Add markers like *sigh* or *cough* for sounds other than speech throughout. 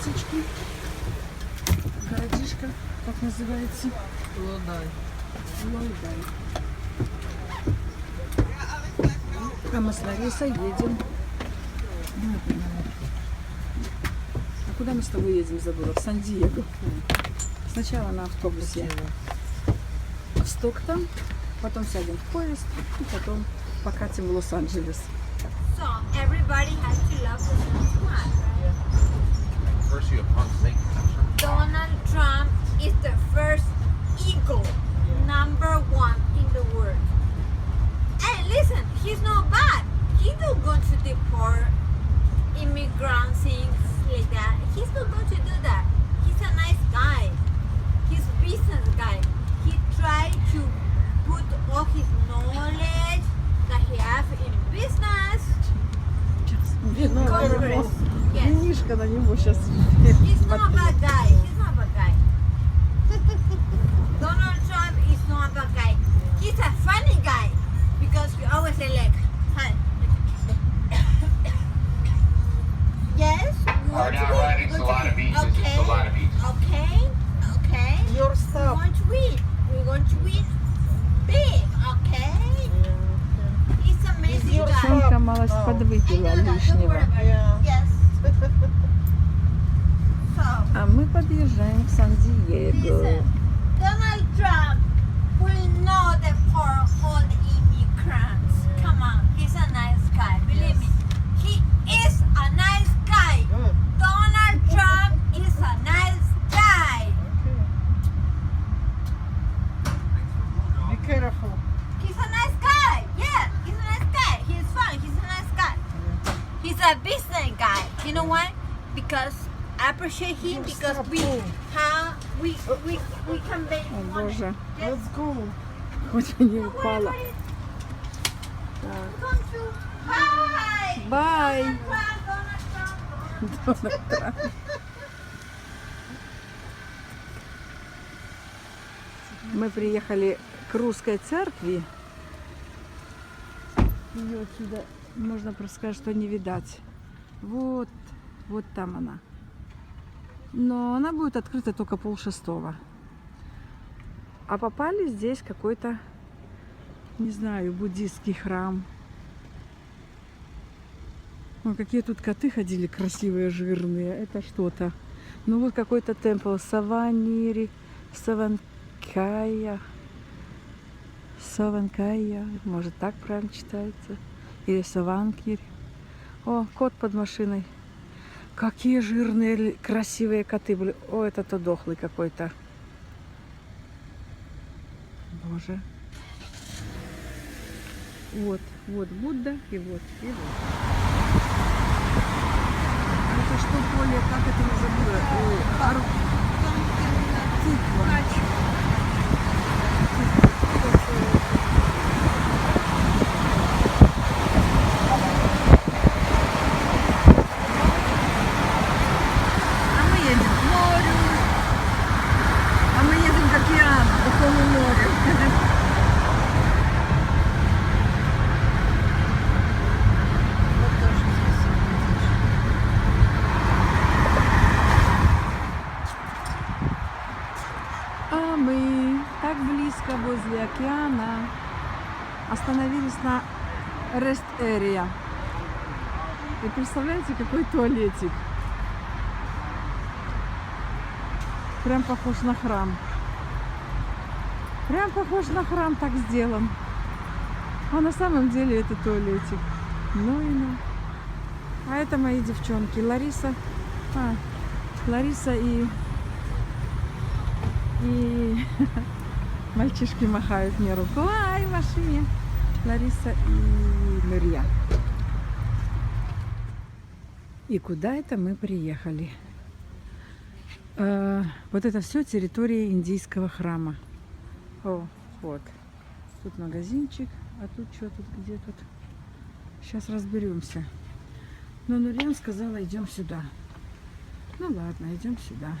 птички. Городишко, как называется? Лодай. Лойдай. А мы с Ларисой едем. Ну. А куда мы с тобой едем, забыла? В Сан-Диего. Сначала на автобусе в Стоктон, потом сядем в поезд и потом покатим в Лос-Анджелес. So everybody has to love the squad, right? First, you have punk Satan. Donald Trump is the first eagle, number one in the world. And listen, he's not bad. He's not going to deport immigrants, things like that. He's not going to do that. He's a nice guy. Yes. Винишка на него сейчас. He's not a bad guy. He's not a bad guy. Donald Trump is not a bad guy. He's a funny guy because we always say like, hi. yes. we Hard want to out win. riding's We a want lot to of win. beats. It's Okay. a lot of beats. Okay. Okay. Your We stuff. want to win. We're going to win big. Okay. He's an amazing your guy. Сонька малость Oh. I подвыпила know that. Don't лишнего. worry I appreciate him because we have we we we can make О money. боже. Let's go. хоть не упала. Come to hi. Бай! Donald Trump, Donald Trump. Мы приехали к русской церкви. Ее отсюда можно просто сказать, что не видать. Вот, вот там она. Но она будет открыта только полшестого. А попали здесь какой-то, не знаю, буддийский храм. Ой, какие тут коты ходили красивые, жирные. Это что-то. Ну вот какой-то темпл Саванири, Саванкая. Саванкая, может так правильно читается. Или Саванкирь. О, кот под машиной. Какие жирные, красивые коты были. О, это-то дохлый какой-то. Боже. Вот, вот Будда и вот, и вот. А Это что поле, как это не забыла? Э, Ару- Тыква. А мы едем к морю. А мы едем к океану, к такому морю. Вот даже здесь видишь. А мы так близко возле океана остановились на Rest Area. И представляете, какой туалетик. Прям похож на храм. Прям похож на храм, так сделан. А на самом деле это туалетик. Ну и ну. А это мои девчонки. Лариса. А, Лариса и и *laughs* мальчишки махают мне рукой в машине. Лариса и Нурья. И куда это мы приехали? Э, вот это все территория индийского храма. О, вот. Тут магазинчик, а тут что тут, где тут? Сейчас разберемся. Но Нурьян сказала, идем сюда. Ну ладно, идем сюда.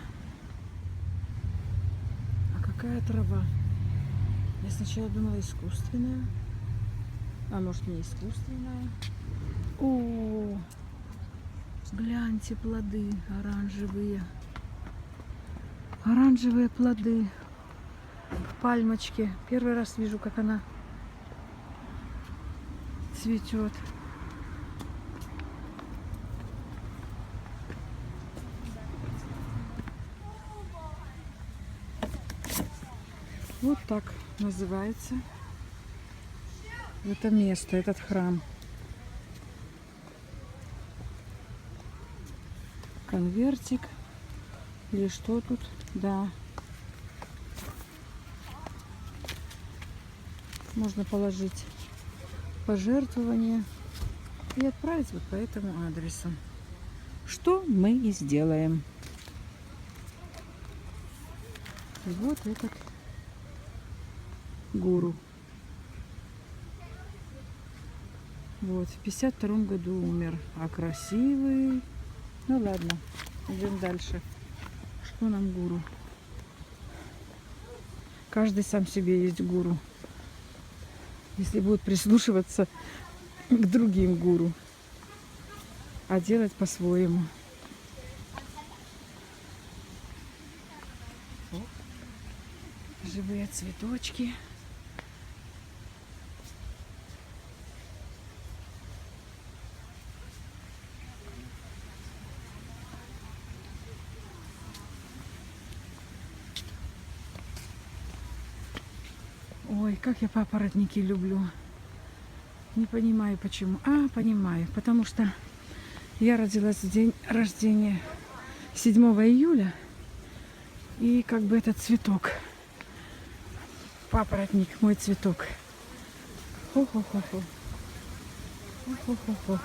А какая трава? Я сначала думала искусственная. А может не искусственная? О, Гляньте плоды оранжевые. Оранжевые плоды в пальмочке. Первый раз вижу, как она цветет. Вот так называется это место, этот храм. Конвертик. Или что тут? Да. Можно положить пожертвование и отправить вот по этому адресу. Что мы и сделаем. И вот этот гуру. Вот, в 52 году умер. А красивый. Ну ладно, идем дальше. Что нам гуру? Каждый сам себе есть гуру. Если будет прислушиваться к другим гуру. А делать по-своему. Живые цветочки. Ой, как я папоротники люблю. Не понимаю почему. А, понимаю. Потому что я родилась в день рождения 7 июля. И как бы этот цветок. Папоротник, мой цветок. Хо-хо-хо-хо. Хо-хо-хо-хо.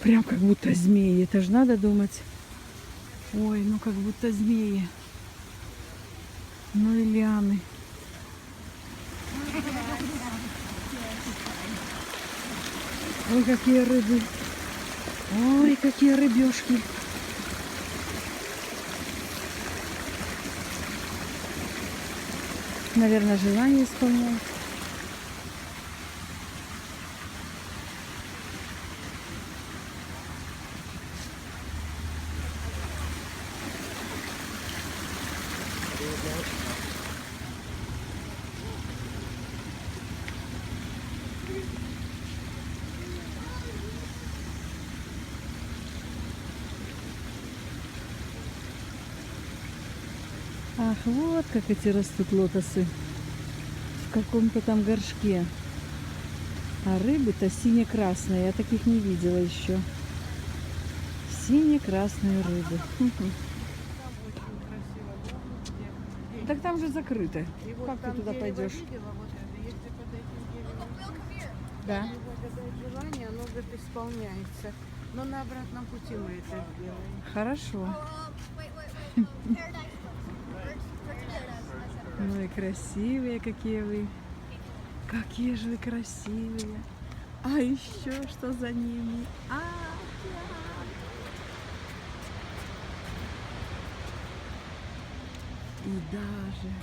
Прям как будто змеи. Это же надо думать. Ой, ну как будто змеи. Ну и лианы. Ой, какие рыбы. Ой, какие рыбешки. Наверное, желание исполняют. Ах, вот как эти растут лотосы. В каком-то там горшке. А рыбы-то сине-красные. Я таких не видела еще. Сине-красные рыбы. Мгм. Там очень красиво. Вон где. Так там же закрыто. И вот Как ты туда пойдешь? видела, вот это, если под этим деревом Да. его желание, оно говорит, исполняется. Но на обратном пути мы это сделаем. Хорошо. Ну и красивые какие вы. Какие же вы красивые. А еще что за ними? А, И даже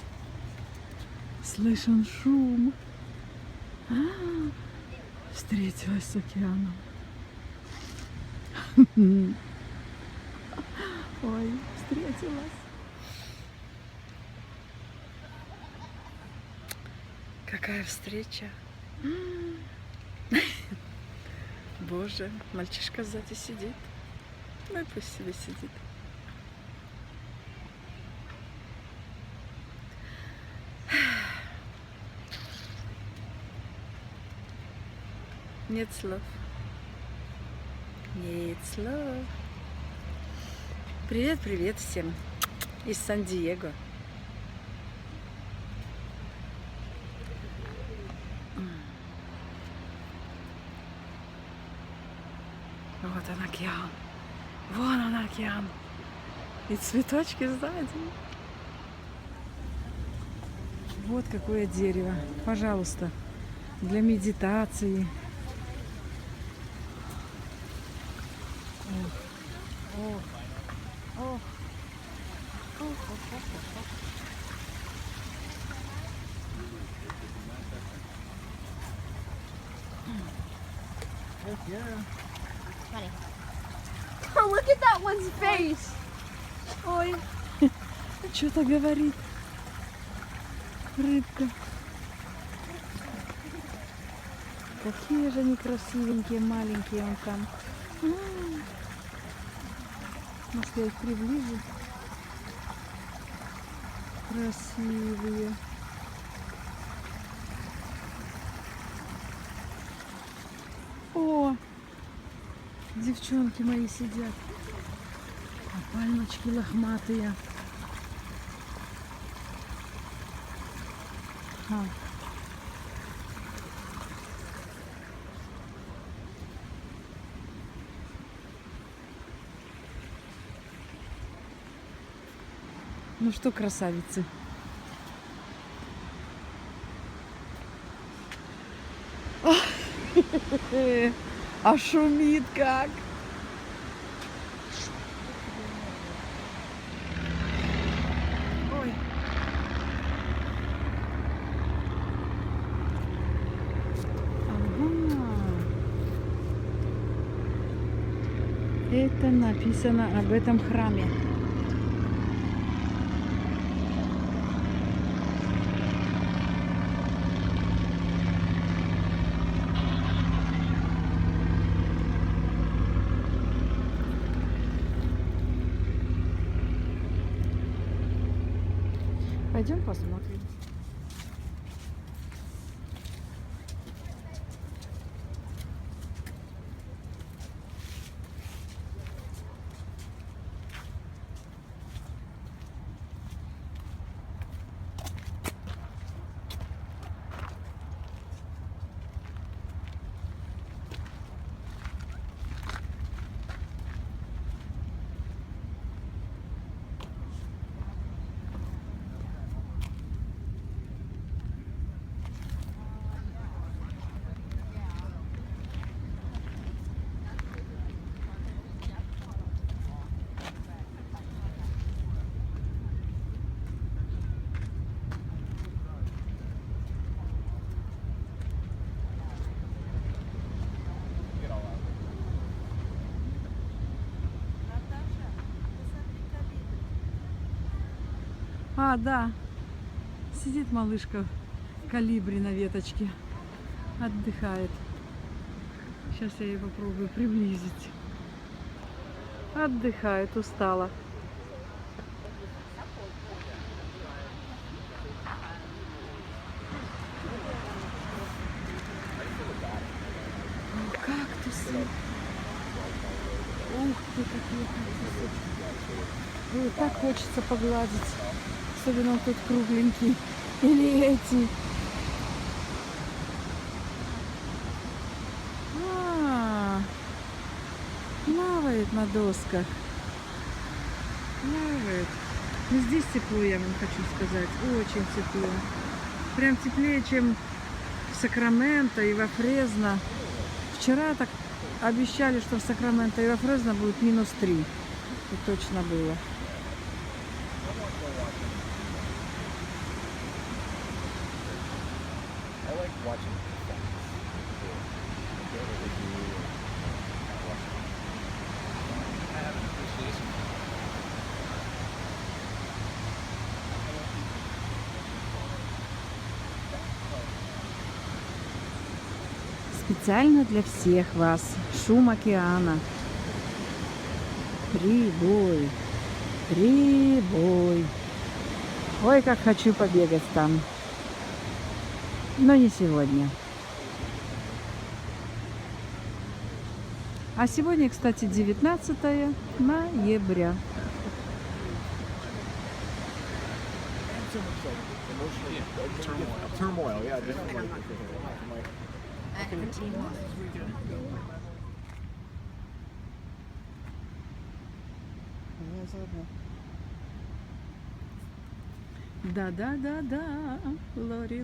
слышен шум. А, встретилась с океаном. *laughs* Ой, встретилась. Какая встреча. *laughs* Боже, мальчишка сзади сидит. Ну и пусть себе сидит. Нет слов. Нет слов. Привет, привет всем из Сан-Диего. Вот он океан. Вон он океан. И цветочки сзади. Вот какое дерево. Пожалуйста. Для медитации. Что-то говорит. Рыбка. Какие же они красивенькие, маленькие он там. М. Может, я их приближу? Красивые. О, девчонки мои сидят. А пальмочки лохматые. Ага. Ну что, красавицы? *laughs* А шумит как? Это написано об этом храме. Пойдем посмотрим. А, да. Сидит малышка в калибре на веточке. Отдыхает. Сейчас я ее попробую приблизить. Отдыхает, устала. Кактусы. Ух ты, какие кактусы. Ой, так хочется погладить. Особенно тут кругленький. *laughs* Или эти. А, плавает на досках. Плавает. Ну, здесь тепло, я вам хочу сказать. Очень тепло. Прям теплее, чем в Сакраменто и во Фрезно. Вчера так обещали, что в Сакраменто и во Фрезно будет минус 3. И точно было. Watching. Специально для всех вас шум океана. Прибой. Прибой. Ой, как хочу побегать там. Но не сегодня. А сегодня, кстати, 19 ноября. Да-да-да-да, Лори,